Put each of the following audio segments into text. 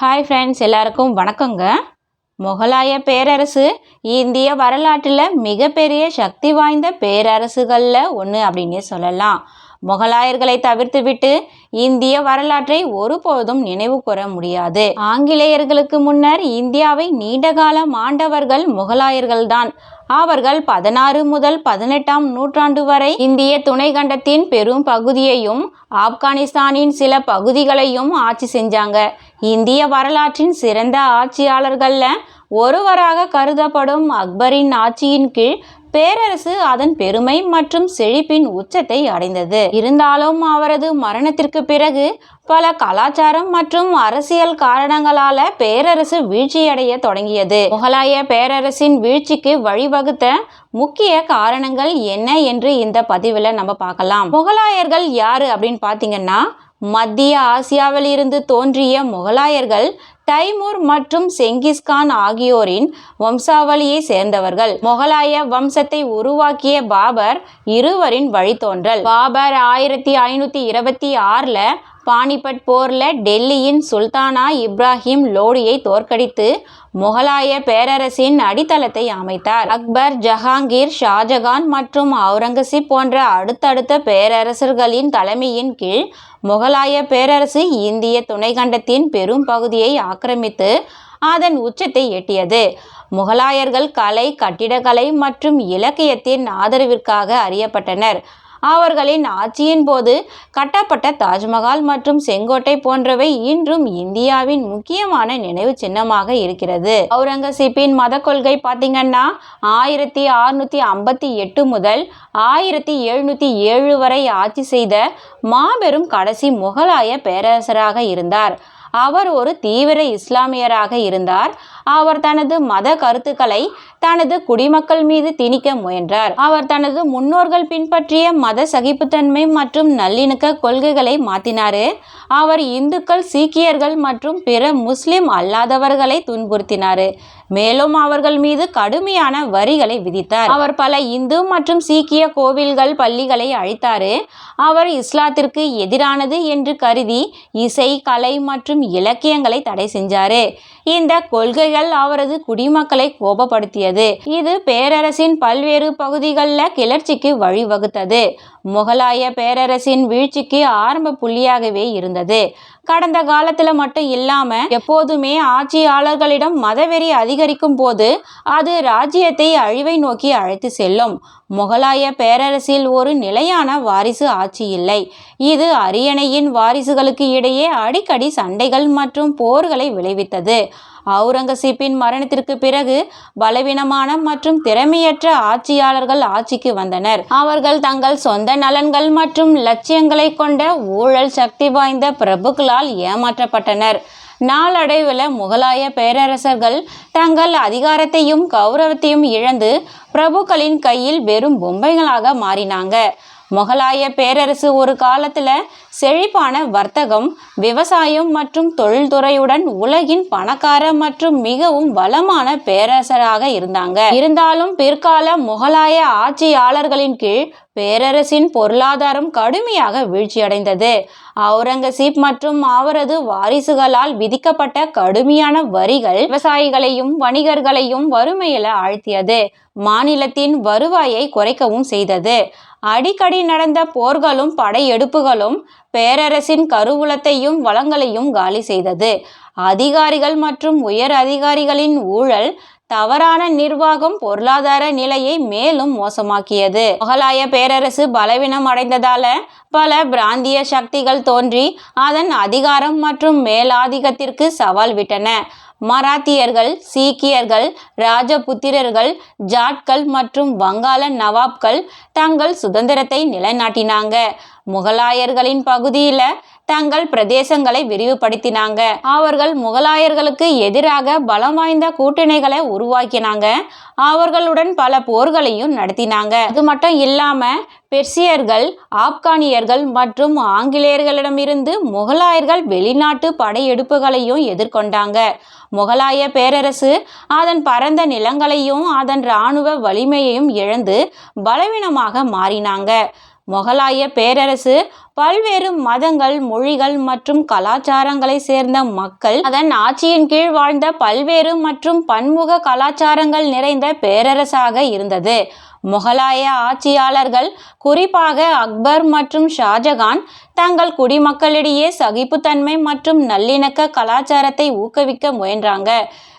Hi friends எல்லாருக்கும் வணக்கங்க. முகலாய பேரரசு இந்திய வரலாற்றில் மிகப்பெரிய சக்தி வாய்ந்த பேரரசுகளில் ஒன்று அப்படின்னே சொல்லலாம். முகலாயர்களை தவிர்த்துவிட்டு இந்திய வரலாற்றை ஒருபோதும் நினைவு கூற முடியாது. ஆங்கிலேயர்களுக்கு முன்னர் இந்தியாவை நீண்டகாலம் ஆண்டவர்கள் முகலாயர்கள்தான் அவர்கள் பதினாறு முதல் பதினெட்டாம் நூற்றாண்டு வரை இந்திய துணைக்கண்டத்தின் பெரும் பகுதியையும் ஆப்கானிஸ்தானின் சில பகுதிகளையும் ஆட்சி செஞ்சாங்க. இந்திய வரலாற்றின் சிறந்த ஆட்சியாளர்களில் ஒருவராக கருதப்படும் அக்பரின் ஆட்சியின் கீழ் பேரரசு அதன் பெருமை மற்றும் செழிப்பின் உச்சத்தை அடைந்தது. இருந்தாலும் அவரது மரணத்திற்கு பிறகு பல கலாச்சாரம் மற்றும் அரசியல் காரணங்களால பேரரசு வீழ்ச்சியடைய தொடங்கியது. முகலாய பேரரசின் வீழ்ச்சிக்கு வழிவகுத்த முக்கிய காரணங்கள் என்ன என்று இந்த பதிவில் நம்ம பார்க்கலாம். முகலாயர்கள் யாரு அப்படின்னு பார்த்தீங்கன்னா மத்திய ஆசியாவில் இருந்து தோன்றிய முகலாயர்கள் தைமூர் மற்றும் செங்கிஸ்கான் ஆகியோரின் வம்சாவளியை சேர்ந்தவர்கள். முகலாய வம்சத்தை உருவாக்கிய பாபர் இருவரின் வழித்தோன்றல். பாபர் ஆயிரத்தி ஐநூற்றி இருபத்தி ஆறில் பானிபட் போரில் டெல்லியின் சுல்தானா இப்ராஹிம் லோடியை தோற்கடித்து முகலாய பேரரசின் அடித்தளத்தை அமைத்தார். அக்பர் ஜஹாங்கீர் ஷாஜகான் மற்றும் அவுரங்கசீப் போன்ற அடுத்தடுத்த பேரரசர்களின் தலைமையின் கீழ் முகலாய பேரரசு இந்திய துணைக்கண்டத்தின் பெரும் பகுதியை ஆக்கிரமித்து அதன் உச்சத்தை எட்டியது. முகலாயர்கள் கலை கட்டிடக்கலை மற்றும் இலக்கியத்தின் ஆதரவிற்காக அறியப்பட்டனர். அவர்களின் ஆட்சியின் போது கட்டப்பட்ட தாஜ்மஹால் மற்றும் செங்கோட்டை போன்றவை இன்றும் இந்தியாவின் முக்கியமான நினைவு சின்னமாக இருக்கிறது. அவுரங்கசீப்பின் மத கொள்கை பார்த்தீங்கன்னா ஆயிரத்தி அறுநூத்தி ஐம்பத்தி எட்டு முதல் ஆயிரத்தி எழுநூத்தி ஏழு வரை ஆட்சி செய்த மாபெரும் கடைசி முகலாய பேரரசராக இருந்தார். அவர் ஒரு தீவிர இஸ்லாமியராக இருந்தார். அவர் தனது மத கருத்துக்களை தனது குடிமக்கள் மீது திணிக்க முயன்றார். அவர் தனது முன்னோர்கள் பின்பற்றிய மத சகிப்புத்தன்மை மற்றும் நல்லிணக்க கொள்கைகளை மாற்றினார் அவர் இந்துக்கள் சீக்கியர்கள் மற்றும் பிற முஸ்லிம் அல்லாதவர்களை துன்புறுத்தினார். மேலும் அவர்கள் மீது கடுமையான வரிகளை விதித்தார். அவர் பல இந்து மற்றும் சீக்கிய கோவில்கள் பள்ளிகளை அழித்தார். அவர் இஸ்லாத்திற்கு எதிரானது என்று கருதி இசை கலை மற்றும் இலக்கியங்களை தடை செஞ்சார். இந்த கொள்கைகள் அவரது குடிமக்களை கோபப்படுத்தியது. இது பேரரசின் பல்வேறு பகுதிகளில் கிளர்ச்சிக்கு வழிவகுத்தது. முகலாய பேரரசின் வீழ்ச்சிக்கு ஆரம்ப புள்ளியாகவே இருந்தது. கடந்த காலத்தில் மட்டும் இல்லாமல் எப்போதுமே ஆட்சியாளர்களிடம் மதவெறி அதிகரிக்கும் போது அது ராஜ்யத்தை அழிவை நோக்கி அழைத்து செல்லும். முகலாய பேரரசில் ஒரு நிலையான வாரிசு ஆட்சி இல்லை. இது அரியணையின் வாரிசுகளுக்கு இடையே அடிக்கடி சண்டைகள் மற்றும் போர்களை விளைவித்தது. அவுரங்கசீப்பின் மரணத்திற்கு பிறகு பலவீனமான மற்றும் திறமையற்ற ஆட்சியாளர்கள் ஆட்சிக்கு வந்தனர். அவர்கள் தங்கள் சொந்த நலன்கள் மற்றும் லட்சியங்களை கொண்ட ஊழல் சக்தி வாய்ந்த பிரபுக்களால் ஏமாற்றப்பட்டனர். நாளடைவில் முகலாய பேரரசர்கள் தங்கள் அதிகாரத்தையும் கௌரவத்தையும் இழந்து பிரபுக்களின் கையில் வெறும் பொம்மைகளாக மாறினாங்க. முகலாய பேரரசு ஒரு காலத்தில் செழிப்பான வர்த்தகம் விவசாயம் மற்றும் தொழில்துறையுடன் உலகின் பணக்கார மற்றும் மிகவும் வளமான பேரரசராக இருந்தாங்க. இருந்தாலும் பிற்கால முகலாய ஆட்சியாளர்களின் கீழ் பேரரசின் பொருளாதாரம் கடுமையாக வீழ்ச்சியடைந்தது. அவுரங்கசீப் மற்றும் அவரது வாரிசுகளால் விதிக்கப்பட்ட கடுமையான வரிகள் விவசாயிகளையும் வணிகர்களையும் வறுமையில ஆழ்த்தியது. மாநிலத்தின் வருவாயை குறைக்கவும் செய்தது. அடிக்கடி நடந்த போர்களும் படையெடுப்புகளும் பேரரசின் கருவூலத்தையும் வளங்களையும் காலி செய்தது. அதிகாரிகள் மற்றும் உயர் அதிகாரிகளின் ஊழல் தவறான நிர்வாகம் பொருளாதார நிலையை மேலும் மோசமாக்கியது. முகலாய பேரரசு பலவீனம் அடைந்ததால பல பிராந்திய சக்திகள் தோன்றி அதன் அதிகாரம் மற்றும் மேலாதிக்கத்திற்கு சவால் விட்டன. மராத்தியர்கள் சீக்கியர்கள் ராஜபுத்திரர்கள் ஜாட்கள் மற்றும் வங்காள நவாப்கள் தங்கள் சுதந்திரத்தை நிலைநாட்டினாங்க. முகலாயர்களின் பகுதியில் தங்கள் பிரதேசங்களை விரிவுபடுத்தினாங்க. அவர்கள் முகலாயர்களுக்கு எதிராக பலம் வாய்ந்த கூட்டணிகளை உருவாக்கினாங்க. அவர்களுடன் பல போர்களையும் நடத்தினாங்க. அது மட்டும் இல்லாம பெர்சியர்கள் ஆப்கானியர்கள் மற்றும் ஆங்கிலேயர்களிடமிருந்து முகலாயர்கள் வெளிநாட்டு படையெடுப்புகளையும் எதிர்கொண்டாங்க. முகலாய பேரரசு அதன் பரந்த நிலங்களையும் அதன் இராணுவ வலிமையையும் இழந்து பலவீனமாக மாறினாங்க. முகலாய பேரரசு பல்வேறு மதங்கள் மொழிகள் மற்றும் கலாச்சாரங்களை சேர்ந்த மக்கள் அதன் ஆட்சியின் கீழ் வாழ்ந்த பல்வேறு மற்றும் பன்முக கலாச்சாரங்கள் நிறைந்த பேரரசாக இருந்தது. முகலாய ஆட்சியாளர்கள் குறிப்பாக அக்பர் மற்றும் ஷாஜகான் தங்கள் குடிமக்களிடையே சகிப்புத்தன்மை மற்றும் நல்லிணக்க கலாச்சாரத்தை ஊக்குவிக்க முயன்றாங்க.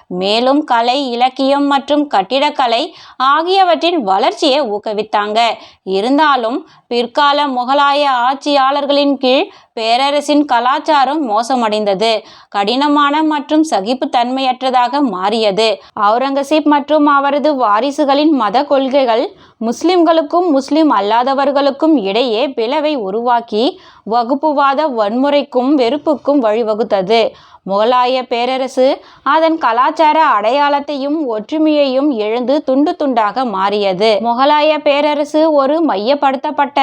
மேலும் கலை இலக்கியம் மற்றும் கட்டிடக்கலை ஆகியவற்றின் வளர்ச்சியை ஊக்குவித்தாங்க. இருந்தாலும் பிற்கால முகலாய ஆட்சியாளர்களின் கீழ் பேரரசின் கலாச்சாரம் மோசமடைந்தது. கடினமான மற்றும் சகிப்புத்தன்மையற்றதாக மாறியது. அவுரங்கசீப் மற்றும் அவரது வாரிசுகளின் மத கொள்கைகள் முஸ்லிம்களுக்கும் முஸ்லிம் அல்லாதவர்களுக்கும் இடையே பிளவை உருவாக்கி வகுப்புவாத வன்முறைக்கும் வெறுப்புக்கும் வழிவகுத்தது. முகலாய பேரரசு அதன் கலாச்சார அடையாளத்தையும் ஒற்றுமையையும் எழுந்து துண்டு துண்டாக மாறியது. முகலாய பேரரசு ஒரு மையப்படுத்தப்பட்ட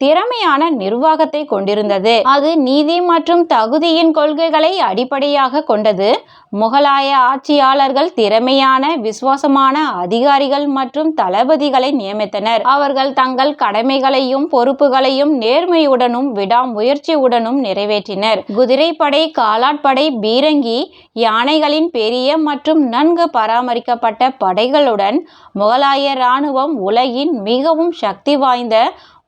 திறமையான நிர்வாகத்தை கொண்டிருந்தது. அது நீதி மற்றும் தகுதியின் கொள்கைகளை அடிப்படையாக கொண்டது. முகலாய ஆட்சியாளர்கள் திறமையான விசுவாசமான அதிகாரிகள் மற்றும் தளபதிகளை நியமித்தனர். அவர்கள் தங்கள் கடமைகளையும் பொறுப்புகளையும் நேர்மையுடனும் விடாமுயற்சியுடனும் நிறைவேற்றினர். குதிரைப்படை காலாட்படை பீரங்கி யானைகளின் பெரிய மற்றும் நன்கு பராமரிக்கப்பட்ட படைகளுடன் முகலாய இராணுவம் உலகின் மிகவும் சக்தி வாய்ந்த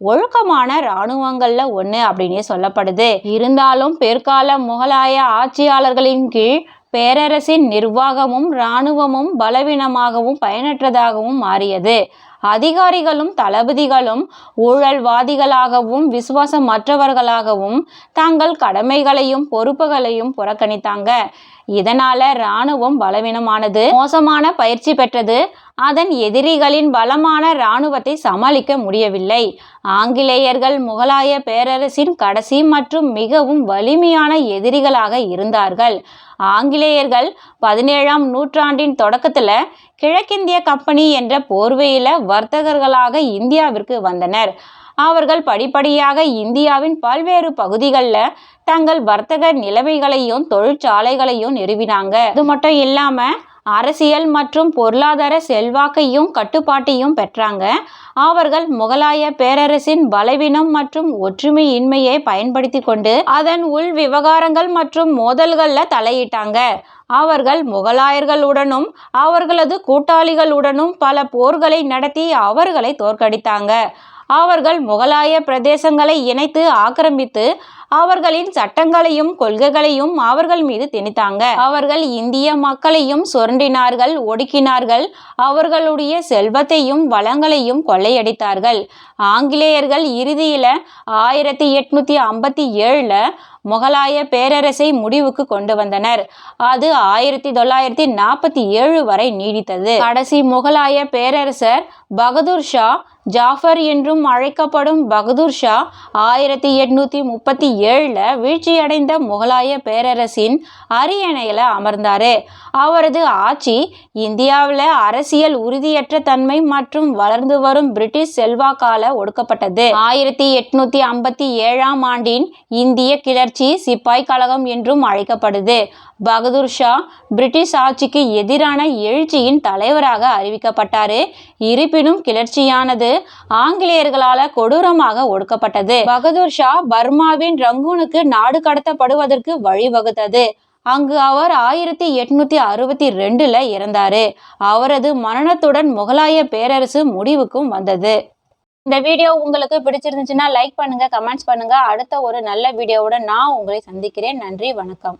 ஒழுக்கமான இராணுவங்கள்ல ஒன்று அப்படின்னே சொல்லப்படுது. இருந்தாலும் பிற்கால முகலாய ஆட்சியாளர்களின் கீழ் பேரரசின் நிர்வாகமும் இராணுவமும் பலவீனமாகவும் பயனற்றதாகவும் மாறியது. அதிகாரிகளும் தளபதிகளும் ஊழல்வாதிகளாகவும் விசுவாசமற்றவர்களாகவும் தங்கள் கடமைகளையும் பொறுப்புகளையும் புறக்கணித்தாங்க. இதனால இராணுவம் பலவீனமானது மோசமான பயிற்சி பெற்றது அதன் எதிரிகளின் பலமான இராணுவத்தை சமாளிக்க முடியவில்லை. ஆங்கிலேயர்கள் முகலாய பேரரசின் கடைசி மற்றும் மிகவும் வலிமையான எதிரிகளாக இருந்தார்கள். ஆங்கிலேயர்கள் பதினேழாம் நூற்றாண்டின் தொடக்கத்தில் கிழக்கிந்திய கம்பெனி என்ற போர்வையில் வர்த்தகர்களாக இந்தியாவிற்கு வந்தனர். அவர்கள் படிப்படியாக இந்தியாவின் பல்வேறு பகுதிகளில் தங்கள் வர்த்தக நிலைமைகளையும் தொழிற்சாலைகளையும் நிறுவினாங்க. அது மட்டும் இல்லாமல் அரசியல் மற்றும் பொருளாதார செல்வாக்கையும் கட்டுப்பாட்டையும் பெற்றாங்க. அவர்கள் முகலாய பேரரசின் பலவீனம் மற்றும் ஒற்றுமையின்மையை பயன்படுத்தி கொண்டு அதன் உள் விவகாரங்கள் மற்றும் மோதல்களில் தலையிட்டாங்க. அவர்கள் முகலாயர்களுடனும் அவர்களது கூட்டாளிகளுடனும் பல போர்களை நடத்தி அவர்களை தோற்கடித்தாங்க. அவர்கள் முகலாய பிரதேசங்களை இணைத்து ஆக்கிரமித்து அவர்களின் சட்டங்களையும் கொள்கைகளையும் அவர்கள் மீது திணித்தாங்க. அவர்கள் இந்திய மக்களையும் சுரண்டினார்கள் ஒடுக்கினார்கள். அவர்களுடைய செல்வத்தையும் வளங்களையும் கொள்ளையடித்தார்கள். ஆங்கிலேயர்கள் இறுதியில ஆயிரத்தி எட்நூத்தி ஐம்பத்தி ஏழுல முகலாய பேரரசை முடிவுக்கு கொண்டு வந்தனர். அது ஆயிரத்தி தொள்ளாயிரத்தி நாற்பத்தி ஏழு வரை நீடித்தது. கடைசி முகலாய பேரரசர் பகதூர் ஷா ஜாஃபர் என்றும் அழைக்கப்படும் பகதூர் ஷா ஆயிரத்தி எட்நூத்தி முப்பத்தி ஏழில் வீழ்ச்சியடைந்த முகலாய பேரரசின் அரியணையில் அமர்ந்தார். அவரது ஆட்சி இந்தியாவில் அரசியல் உறுதியற்ற தன்மை மற்றும் வளர்ந்து வரும் பிரிட்டிஷ் செல்வாக்கால ஒடுக்கப்பட்டது. ஆயிரத்தி எட்நூத்தி ஐம்பத்தி ஏழாம் ஆண்டின் இந்திய கிளர்ச்சி சிப்பாய் கழகம் என்றும் அழைக்கப்படுது. பகதூர் ஷா பிரிட்டிஷ் ஆட்சிக்கு எதிரான எழுச்சியின் தலைவராக அறிவிக்கப்பட்டார். இருப்பினும் கிளர்ச்சியானது ஆங்கிலேயர்களால் கொடூரமாக ஒடுக்கப்பட்டது. பகதூர் ஷா பர்மாவின் ரங்கூனுக்கு நாடு கடத்தப்படுவதற்கு வழிவகுத்தது. அங்கு அவர் ஆயிரத்தி எட்நூத்தி அறுபத்தி ரெண்டுல இறந்தாரு. அவரது மரணத்துடன் முகலாய பேரரசு முடிவுக்கும் வந்தது. இந்த வீடியோ உங்களுக்கு பிடிச்சிருந்துச்சுன்னா லைக் பண்ணுங்க கமெண்ட்ஸ் பண்ணுங்க. அடுத்த ஒரு நல்ல வீடியோவுடன் நான் உங்களை சந்திக்கிறேன். நன்றி வணக்கம்.